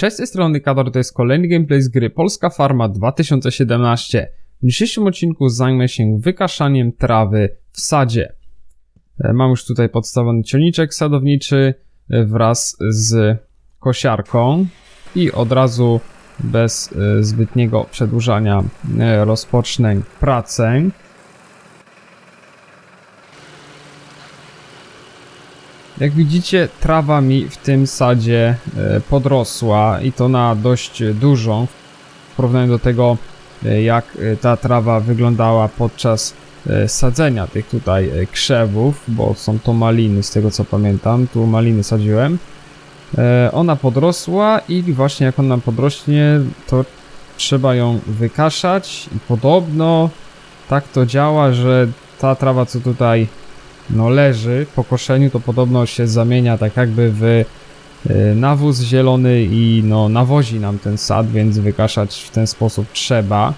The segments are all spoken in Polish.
Cześć, z tej strony Kador, to jest kolejny gameplay z gry Polska Farma 2017. W dzisiejszym odcinku zajmę się wykaszaniem trawy w sadzie. E, Mam już tutaj podstawiony ciągniczek sadowniczy e, wraz z kosiarką i od razu bez e, zbytniego przedłużania rozpocznę pracę. Jak widzicie, trawa mi w tym sadzie e, podrosła i to na dość dużą w porównaniu do tego, e, jak e, ta trawa wyglądała podczas sadzenia tych tutaj krzewów, bo są to maliny z tego co pamiętam, tu maliny sadziłem. Ona podrosła i właśnie jak ona podrośnie, to trzeba ją wykaszać i podobno tak to działa, że ta trawa co tutaj no leży po koszeniu, to podobno się zamienia tak jakby w y, nawóz zielony i no nawozi nam ten sad, więc wykaszać w ten sposób trzeba.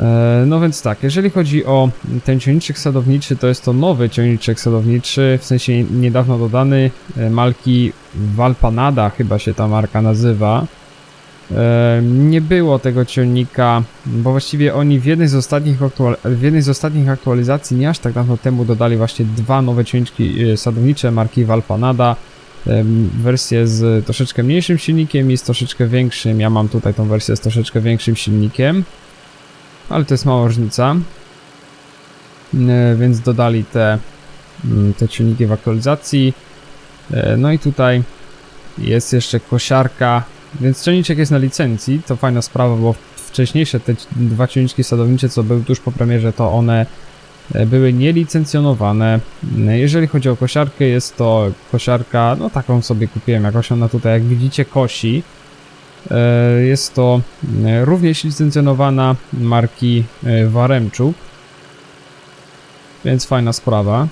E, No więc tak, jeżeli chodzi o ten ciągniczek sadowniczy, to jest to nowy ciągniczek sadowniczy, w sensie niedawno dodany, e, marki Valpanada chyba się ta marka nazywa. E, Nie było tego ciągnika, bo właściwie oni w jednej z ostatnich, w jednej z ostatnich aktualizacji nie aż tak dawno temu dodali właśnie dwa nowe ciągniki e, sadownicze marki Valpanada. Em, Wersję z troszeczkę mniejszym silnikiem i z troszeczkę większym. Ja mam tutaj tą wersję z troszeczkę większym silnikiem, ale to jest mała różnica. E, Więc dodali te, mm, te silniki w aktualizacji. E, No i tutaj jest jeszcze kosiarka więc ciągniczek jest na licencji, to fajna sprawa, bo wcześniejsze te dwa ciągniczki sadownicze, co były tuż po premierze, to one e, były nielicencjonowane. E, Jeżeli chodzi o kosiarkę, jest to kosiarka, no taką sobie kupiłem, jakoś ona tutaj, jak widzicie, kosi. E, Jest to również licencjonowana marki Waremczuk. Więc fajna sprawa.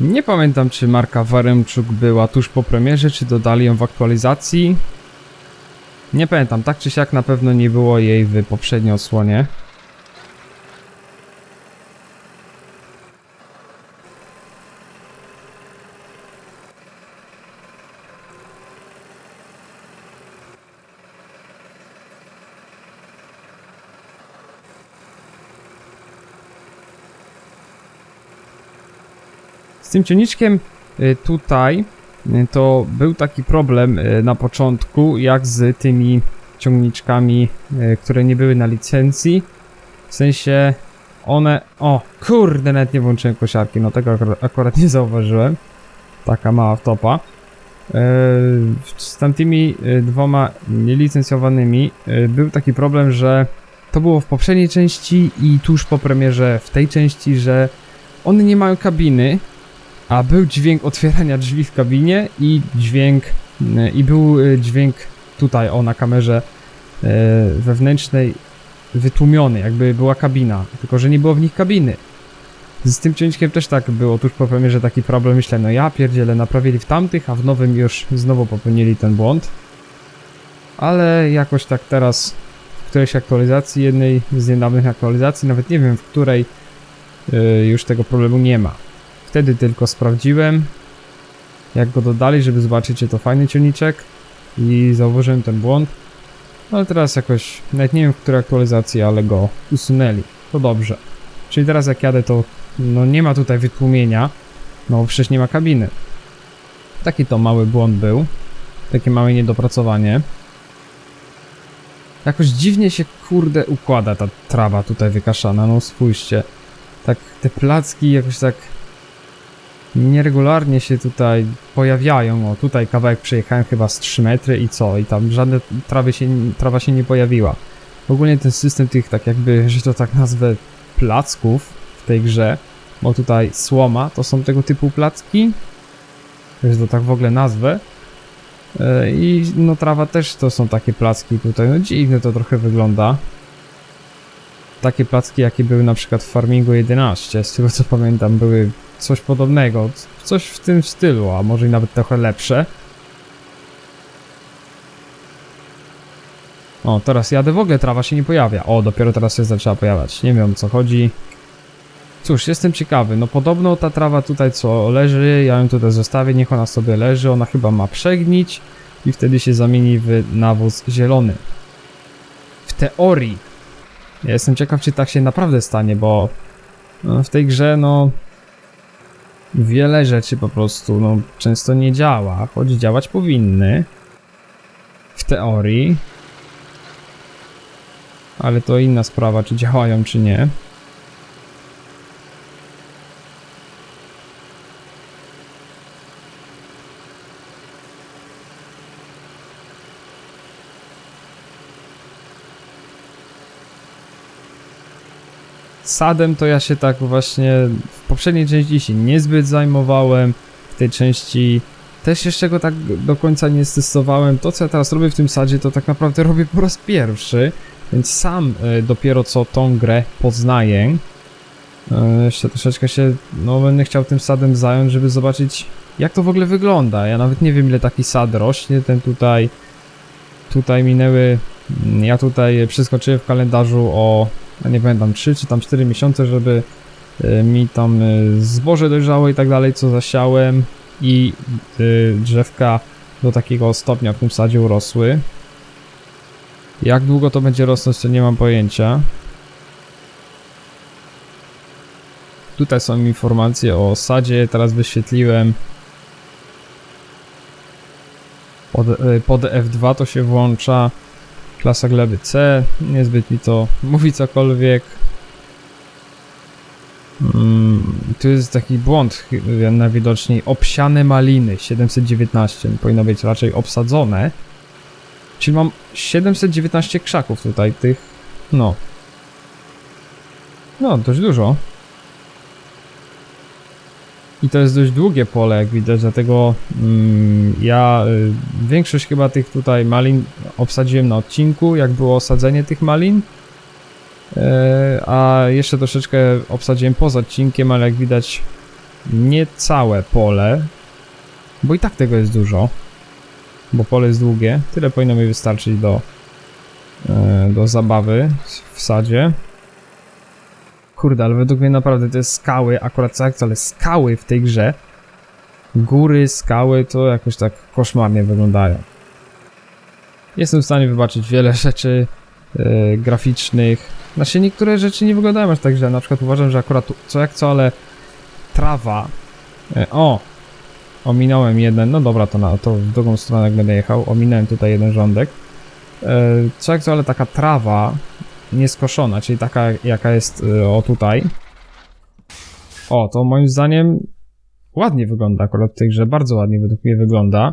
Nie pamiętam, czy marka Waremczuk była tuż po premierze, czy dodali ją w aktualizacji. Nie pamiętam, tak czy siak na pewno nie było jej w poprzedniej odsłonie. Tym ciągniczkiem y, tutaj y, to był taki problem y, na początku, jak z tymi ciągniczkami, które nie były na licencji. W sensie one. O, kurde, nawet nie włączyłem kosiarki, no tego akurat, nie zauważyłem. Taka mała wtopa. Z tamtymi dwoma nielicencjowanymi był taki problem, że to było w poprzedniej części i tuż po premierze w tej części, że one nie mają kabiny, a był dźwięk otwierania drzwi w kabinie i dźwięk i był y, dźwięk tutaj o na kamerze y, wewnętrznej wytłumiony, jakby była kabina, tylko że nie było w nich kabiny. Z tym ciągnikiem też tak było tuż po premierze taki problem, myślę, no ja pierdzielę, naprawili w tamtych, a w nowym już znowu popełnili ten błąd. Ale jakoś tak teraz w którejś aktualizacji, jednej z niedawnych aktualizacji, nawet nie wiem w której, y, już tego problemu nie ma. Wtedy tylko sprawdziłem, jak go dodali, żeby zobaczyć, czy to fajny ciągniczek i zauważyłem ten błąd. No ale teraz jakoś, nawet nie wiem w której aktualizacji, ale go usunęli. To dobrze. Czyli teraz jak jadę, to no nie ma tutaj wytłumienia, no bo przecież nie ma kabiny. Taki to mały błąd był. Takie małe niedopracowanie. Jakoś dziwnie się kurde układa ta trawa tutaj wykaszana, no spójrzcie. Tak te placki jakoś tak nieregularnie się tutaj pojawiają. O, tutaj kawałek przejechałem chyba z 3 metry i co? I tam żadne trawy się, trawa się nie pojawiła. Ogólnie ten system tych, tak jakby, że to tak nazwę, placków w tej grze, bo tutaj słoma to są tego typu placki, że to tak w ogóle nazwę. E, I no trawa też to są takie placki tutaj, no dziwne to trochę wygląda. Takie placki jakie były na przykład w Farmingu 11, z tego co pamiętam były coś podobnego, coś w tym stylu, a może i nawet trochę lepsze. O, teraz jadę w ogóle, trawa się nie pojawia. O, dopiero teraz się zaczęła pojawiać. Nie wiem o co chodzi. Cóż, jestem ciekawy. No podobno ta trawa tutaj co leży, ja ją tutaj zostawię, niech ona sobie leży. Ona chyba ma przegnić i wtedy się zamieni w nawóz zielony. W teorii. Ja jestem ciekaw, czy tak się naprawdę stanie, bo no, w tej grze, no. Wiele rzeczy po prostu, no, często nie działa, choć działać powinny. W teorii. Ale to inna sprawa, czy działają, czy nie. sadem to ja się tak właśnie poprzedniej części się niezbyt zajmowałem. W tej części też jeszcze go tak do końca nie stosowałem. To, co ja teraz robię w tym sadzie, to tak naprawdę robię po raz pierwszy. Więc sam y, dopiero co tą grę poznaję. Y, jeszcze troszeczkę się, no będę chciał tym sadem zająć, żeby zobaczyć jak to w ogóle wygląda. Ja nawet nie wiem ile taki sad rośnie, ten tutaj, tutaj minęły, ja tutaj przeskoczyłem w kalendarzu o ja nie pamiętam, 3 czy tam 4 miesiące, żeby mi tam y, zboże dojrzało i tak dalej, co zasiałem i y, drzewka do takiego stopnia w tym sadzie urosły. Jak długo to będzie rosnąć, to nie mam pojęcia. Tutaj są informacje o sadzie, teraz wyświetliłem. Pod, pod F2 to się włącza. Klasa gleby C, niezbyt mi to mówi cokolwiek. Mm, tu jest taki błąd najwidoczniej. Obsiane maliny 719 powinno być raczej obsadzone. Czyli mam 719 krzaków tutaj tych. No. No, dość dużo. I to jest dość długie pole, jak widać, dlatego mm, ja y, większość chyba tych tutaj malin obsadziłem na odcinku, jak było osadzenie tych malin. E, a jeszcze troszeczkę obsadziłem poza odcinkiem, ale jak widać nie całe pole, bo i tak tego jest dużo, bo pole jest długie. Tyle powinno mi wystarczyć do, e, do zabawy w sadzie. Kurde, ale według mnie naprawdę te skały, akurat co, ale skały w tej grze, góry, skały, to jakoś tak koszmarnie wyglądają. Jestem w stanie wybaczyć wiele rzeczy yy, graficznych. Znaczy niektóre rzeczy nie wyglądają aż tak źle. Na przykład uważam, że akurat co jak co, ale trawa. Yy, o! Ominąłem jeden. No dobra, to, na, to w drugą stronę jak będę jechał. Ominąłem tutaj jeden rządek. Yy, co jak co, ale taka trawa nieskoszona, czyli taka jaka jest y, o tutaj. O, to moim zdaniem ładnie wygląda akurat w tej grze, bardzo ładnie według mnie wygląda.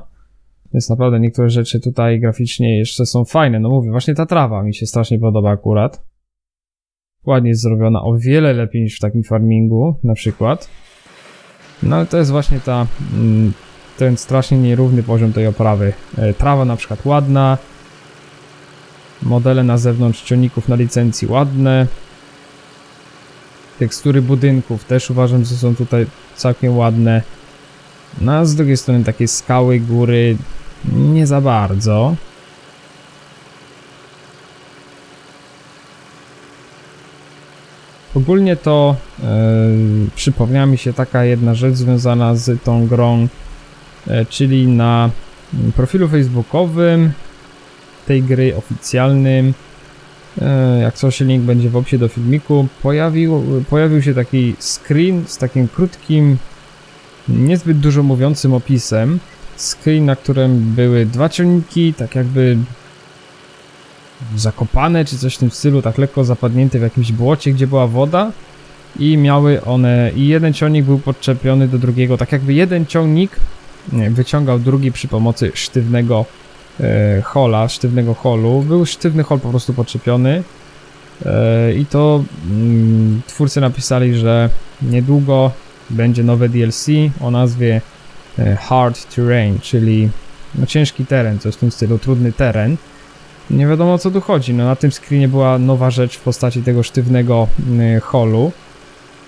Więc naprawdę niektóre rzeczy tutaj graficznie jeszcze są fajne. No mówię, właśnie ta trawa mi się strasznie podoba akurat. Ładnie zrobiona, o wiele lepiej niż w takim farmingu na przykład. No ale to jest właśnie ta, mm, ten strasznie nierówny poziom tej oprawy. E, trawa na przykład ładna, Modele na zewnątrz ciągników na licencji ładne. Tekstury budynków też uważam, że są tutaj całkiem ładne. No a z drugiej strony takie skały, góry nie za bardzo. Ogólnie to yy, przypomniała mi się taka jedna rzecz związana z tą grą, yy, czyli na profilu facebookowym tej gry oficjalnym, e, jak coś link będzie w opisie do filmiku, pojawił, pojawił się taki screen z takim krótkim, niezbyt dużo mówiącym opisem. Screen, na którym były dwa ciągniki, tak jakby zakopane, czy coś w tym stylu, tak lekko zapadnięte w jakimś błocie, gdzie była woda i miały one, i jeden ciągnik był podczepiony do drugiego, tak jakby jeden ciągnik wyciągał drugi przy pomocy sztywnego e, hola, sztywnego holu. Był sztywny hol po prostu podczepiony e, i to mm, twórcy napisali, że niedługo będzie nowe DLC o nazwie e, Hard Terrain, czyli no, ciężki teren, coś w tym stylu, trudny teren. Nie wiadomo o co tu chodzi. No, na tym screenie była nowa rzecz w postaci tego sztywnego y, holu.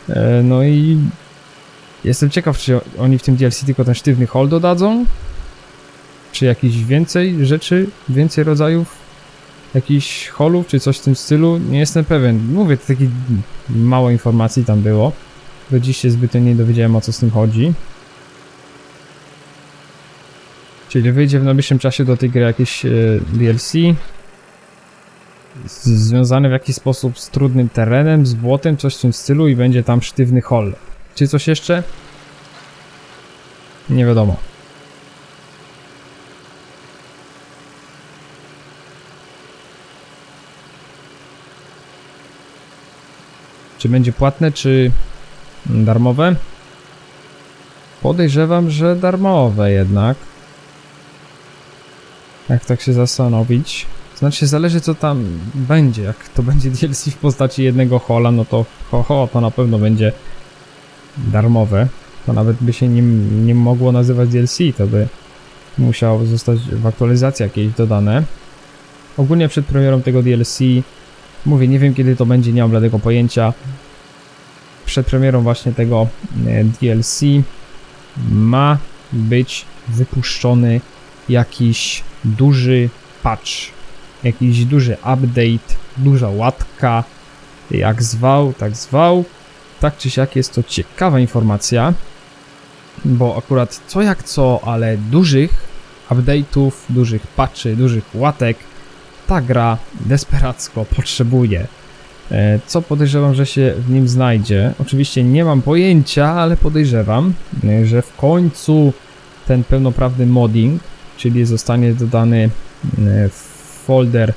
E, no i jestem ciekaw, czy oni w tym DLC tylko ten sztywny hol dodadzą, czy jakiś więcej rzeczy, więcej rodzajów jakichś holów, czy coś w tym stylu? Nie jestem pewien. Mówię, to taki mało informacji tam było. Do dziś się zbytnio nie dowiedziałem o co z tym chodzi. Czyli wyjdzie w najbliższym czasie do tej gry jakieś e, DLC związane w jakiś sposób z trudnym terenem, z błotem, coś w tym stylu i będzie tam sztywny hol. Czy coś jeszcze? Nie wiadomo. Czy będzie płatne, czy darmowe? Podejrzewam, że darmowe jednak. Jak tak się zastanowić. Znaczy, zależy co tam będzie. Jak to będzie DLC w postaci jednego hola, no to ho, ho to na pewno będzie darmowe. To nawet by się nim nie mogło nazywać DLC, to by musiało zostać w aktualizacji jakiejś dodane. Ogólnie przed premierą tego DLC, mówię, nie wiem kiedy to będzie, nie mam bladego pojęcia. Przed premierą właśnie tego e, DLC ma być wypuszczony jakiś duży patch, jakiś duży update, duża łatka, jak zwał, tak zwał. Tak czy siak jest to ciekawa informacja, bo akurat co jak co, ale dużych update'ów, dużych patchy, dużych łatek ta gra desperacko potrzebuje. E, Co podejrzewam, że się w nim znajdzie. Oczywiście nie mam pojęcia, ale podejrzewam, e, że w końcu ten pełnoprawny modding, czyli zostanie dodany e, folder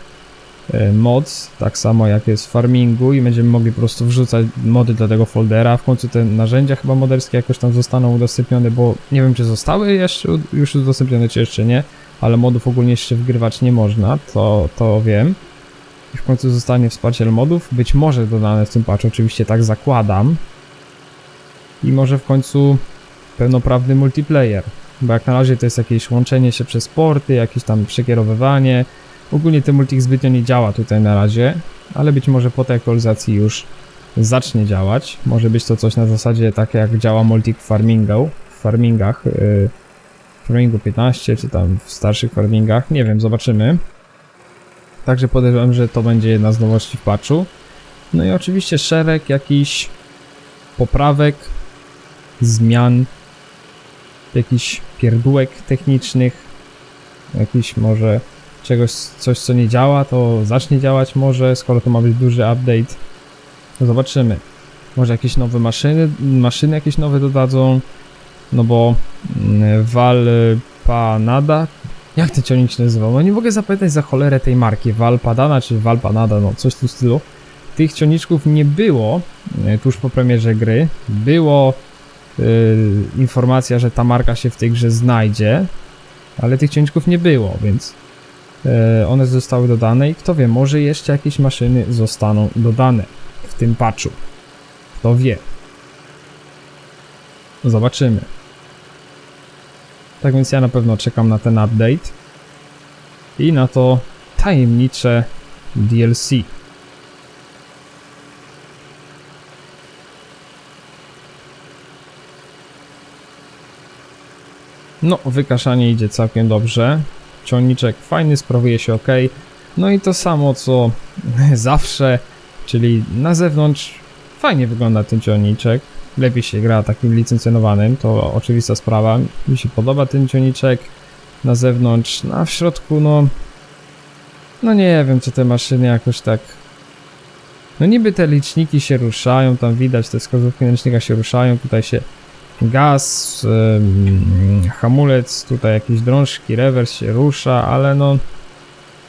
e, mods, tak samo jak jest w farmingu i będziemy mogli po prostu wrzucać mody do tego foldera. W końcu te narzędzia chyba moderskie jakoś tam zostaną udostępnione, bo nie wiem czy zostały jeszcze już udostępnione, czy jeszcze nie, ale modów ogólnie jeszcze wgrywać nie można, to, to wiem. I w końcu zostanie wsparcie modów, być może dodane w tym patchu, oczywiście tak zakładam. I może w końcu pełnoprawny multiplayer, bo jak na razie to jest jakieś łączenie się przez porty, jakieś tam przekierowywanie. Ogólnie ten multik zbytnio nie działa tutaj na razie, ale być może po tej aktualizacji już zacznie działać. Może być to coś na zasadzie tak jak działa multik w farmingu, w farmingach, yy, w farmingu 15 czy tam w starszych farmingach, nie wiem, zobaczymy. Także podejrzewam, że to będzie jedna z nowości w patchu. No i oczywiście szereg jakichś poprawek, zmian, jakichś pierdółek technicznych, jakiś może czegoś, coś co nie działa, to zacznie działać może, skoro to ma być duży update. No zobaczymy. Może jakieś nowe maszyny, maszyny jakieś nowe dodadzą, no bo mm, Valpanada, jak ten ciągnik się nazywał? No nie mogę zapytać za cholerę tej marki, Valpadana czy Valpanada, no coś w tym stylu. Tych ciągniczków nie było e, tuż po premierze gry. Było informacja, że ta marka się w tej grze znajdzie, ale tych ciągniczków nie było, więc e, one zostały dodane i kto wie, może jeszcze jakieś maszyny zostaną dodane w tym patchu. Kto wie. Zobaczymy. Tak więc ja na pewno czekam na ten update i na to tajemnicze DLC. No, wykaszanie idzie całkiem dobrze. Ciągniczek fajny, sprawuje się ok. No i to samo co zawsze, czyli na zewnątrz fajnie wygląda ten ciągniczek. Lepiej się gra takim licencjonowanym, to oczywista sprawa. Mi się podoba ten ciągniczek na zewnątrz, no a w środku no... No nie wiem, czy te maszyny jakoś tak... No niby te liczniki się ruszają, tam widać, te wskazówki na licznika się ruszają, tutaj się gaz, hamulec, tutaj jakieś drążki, rewers się rusza, ale no...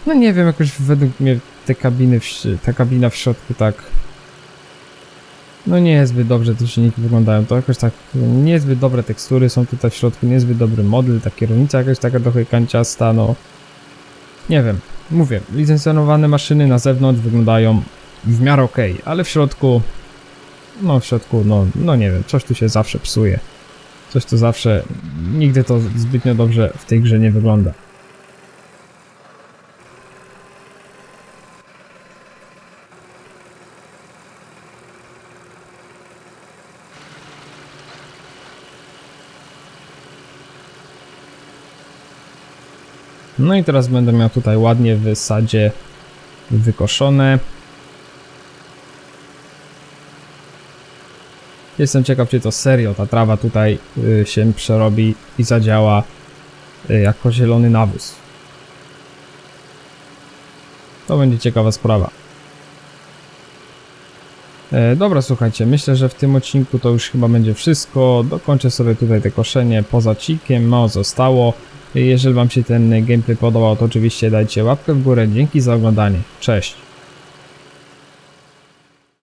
No nie wiem, jakoś według mnie te kabiny, w, ta kabina w środku tak... No niezbyt dobrze te silniki wyglądają, to jakoś tak niezbyt dobre tekstury są tutaj w środku, niezbyt dobry model, ta kierownica jakaś taka trochę kanciasta, no... Nie wiem, mówię, licencjonowane maszyny na zewnątrz wyglądają w miarę ok, ale w środku... No w środku, no, no nie wiem, coś tu się zawsze psuje. Coś tu zawsze, nigdy to zbytnio dobrze w tej grze nie wygląda. No i teraz będę miał tutaj ładnie w sadzie wykoszone. Jestem ciekaw, czy to serio ta trawa tutaj y, się przerobi i zadziała y, jako zielony nawóz. To będzie ciekawa sprawa. E, dobra, słuchajcie, myślę, że w tym odcinku to już chyba będzie wszystko. Dokończę sobie tutaj te koszenie poza cikiem, mało zostało. Jeżeli Wam się ten gameplay podobał, to oczywiście dajcie łapkę w górę. Dzięki za oglądanie. Cześć!